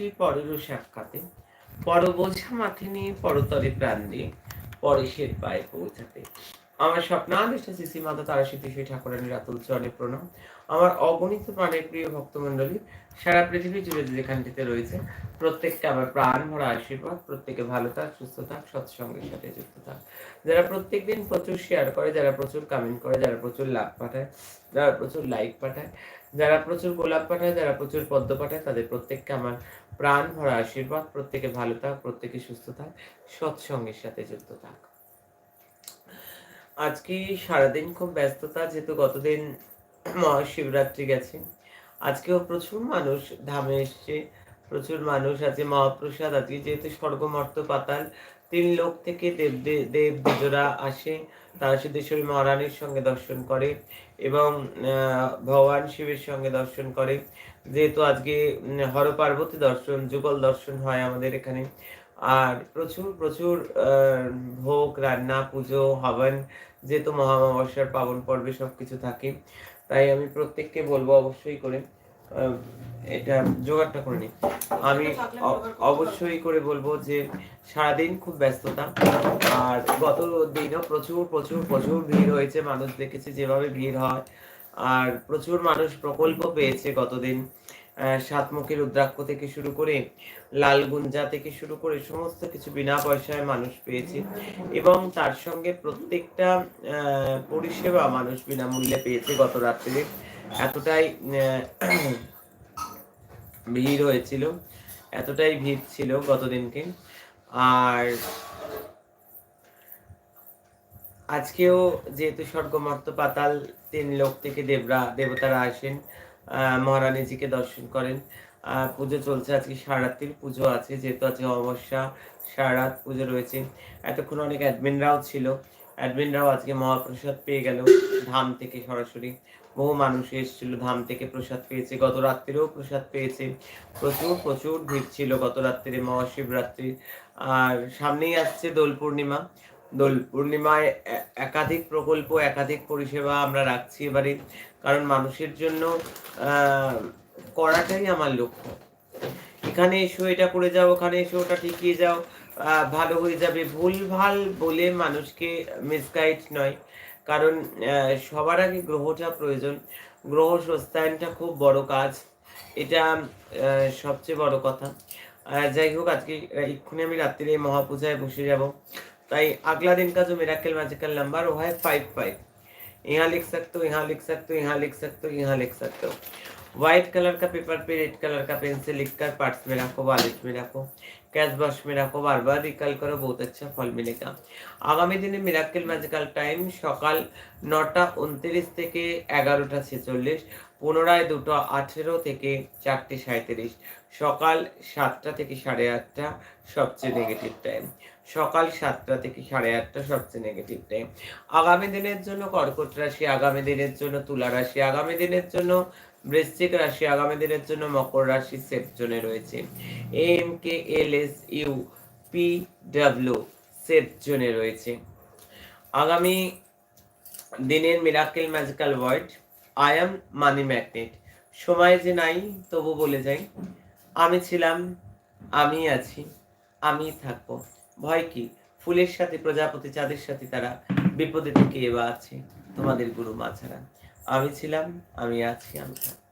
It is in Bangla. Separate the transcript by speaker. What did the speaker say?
Speaker 1: আসি পরেরও সাক্ষাতে পর বোঝা মাথে নিয়ে পরতরে প্রাণ দিয়ে পরেশের পায়ে পৌঁছাতে। আমার স্বপ্ন স্বপ্নাদিষ্ট শ্রী মাতা তারা শ্রী ঠাকুরানীর আতুল চরণে প্রণাম। আমার অগণিত প্রাণের প্রিয় ভক্তমণ্ডলী, সারা পৃথিবী জুড়ে যেখানটিতে রয়েছে, প্রত্যেককে আমার প্রাণ ভরা আশীর্বাদ, প্রত্যেকে ভালো থাক, সুস্থ থাক, সৎসঙ্গের সাথে যুক্ত থাক। যারা প্রত্যেক দিন প্রচুর শেয়ার করে, যারা প্রচুর কমেন্ট করে, যারা প্রচুর লাভ পাঠায়, যারা প্রচুর লাইক পাঠায়, যারা প্রচুর গোলাপ পাঠায়, যারা প্রচুর পদ্ম পাঠায়, তাদের প্রত্যেককে আমার প্রাণ ভরা আশীর্বাদ, প্রত্যেকে ভালো থাক, প্রত্যেকে সুস্থ থাক, সৎসঙ্গের সাথে যুক্ত থাক। আজকে সারাদিন খুব ব্যস্ততা, যেহেতু গতদিন মহাশিবরাত্রি গেছে। আজকেও প্রচুর মানুষ ধামে এসছে, প্রচুর মানুষ আছে, মহাপ্রসাদ আজকে যেহেতু স্বর্গমর্ত পাতাল তিন লোক থেকে দেব দেব দ্বিজরা আসে, তারা সিদ্ধেশ্বরী মহারানীর সঙ্গে দর্শন করে এবং ভগবান শিবের সঙ্গে দর্শন করে। যেহেতু আজকে হর পার্বতী দর্শন, যুগল দর্শন হয় আমাদের এখানে। আর প্রচুর প্রচুর ভোগ রান্না পুজো হবন যেহেতু মহামাবস্যার পাবন পর্বে সব কিছু থাকে তাই আমি প্রত্যেককে বলব অবশ্যই করে এটা জোগাড়টা করে নিই আমি অবশ্যই করে বলব যে সারাদিন খুব ব্যস্ততা আর গত দিনও প্রচুর প্রচুর প্রচুর ভিড় হয়েছে মানুষ দেখেছি যেভাবে ভিড় হয় আর প্রচুর মানুষ প্রকল্প পেয়েছে গতদিন সাতমুখী রুদ্রাক্ষ থেকে শুরু করে লালগুঞ্জা থেকে শুরু করে সমস্ত কিছু বিনা পয়সায় মানুষ পেয়েছে এবং তার সঙ্গে প্রত্যেকটা পরিষেবা মানুষ বিনামূল্যে পেয়েছে গত রাত্রে এতটাই ভিড় হয়েছিল, এতটাই ভিড় ছিল গতদিনকে আর আজকেও যেহেতু স্বর্গমর্ত পাতাল তিন লোক থেকে দেবরা, দেবতারা আসেন মহারানীজিকে দর্শন করেন। পুজো চলছে আজকে সারারাত্রির পুজো আছে, যেহেতু আজকে অমাবস্যা সারা রাত পুজো রয়েছে। এতক্ষণ অনেক অ্যাডমিনরাও ছিল। অ্যাডমিনরাও আজকে মহাপ্রসাদ পেয়ে গেল ধাম থেকে সরাসরি। বহু মানুষ এসেছিল ধাম থেকে প্রসাদ পেয়েছে। গত রাত্রিরেও প্রসাদ পেয়েছে। প্রচুর প্রচুর ভিড় ছিল গত রাত্রে মহাশিবরাত্রি। আর সামনেই আসছে দোল পূর্ণিমা। দোল পূর্ণিমায় একাধিক প্রকল্প, একাধিক পরিষেবা আমরা রাখছি এবারে। কারণ মানুষের জন্য করাটাই আমার লক্ষ্য। এখানে এসো, এটা করে যাও, ওখানে এসো, ওটা ঠিকিয়ে যাও ভালো হয়ে যাবে। ভুল ভালো বলে মানুষকে মিসগাইড নয়। কারণ সবার আগে গ্রহটা প্রয়োজন। গ্রহ স্বস্তায়নটা খুব বড় কাজ। এটা সবচেয়ে বড় কথা। যাই হোক, আজকে এক্ষুনি আমি রাত্রিরে মহাপূজায় বসে যাব। ताई अगला दिन का जो मेराकल मैजिकल नंबर वो है फाइव फाइव यहाँ लिख सकते हो यहाँ लिख सकते हो यहाँ लिख सकते हो यहाँ लिख सकते हो व्हाइट कलर का पेपर पे रेड कलर का पेन से लिख कर पार्ट्स में रखो वॉलेट में रखो कैश बॉक्स में रखो बार बार रिकल करो बहुत अच्छा फल मिलेगा আগামী দিনে মিরাক্কেল ম্যাজিক্যাল টাইম সকাল নটা উনত্রিশ থেকে এগারোটা ছেচল্লিশ পুনরায় দুটো আঠেরো থেকে চারটে সাঁত্রিশ সকাল সাতটা থেকে সাড়ে আটটা সবচেয়ে নেগেটিভ টাইম সকাল সাতটা থেকে সাড়ে আটটা সবচেয়ে নেগেটিভ টাইম আগামী দিনের জন্য কর্কট রাশি, আগামী দিনের জন্য তুলা রাশি, আগামী দিনের জন্য বৃশ্চিক রাশি, আগামী দিনের জন্য মকর রাশি সেফ জোনে রয়েছে। M K L S U P W জোনে রয়েছে। আগামী দিনের miracle magical word I am money magnet সময় যে নাই, তবু বলে যাই। আমি ছিলাম, আমি আছি, আমি থাকব। ভয় কি? ফুলের সাথে, প্রজাপতি চাঁদের সাথে তারা বিপদে থেকে এবার আছে। তোমাদের গুরু মা ছাড়া আমি ছিলাম, আমি আছি, আমি থাকব।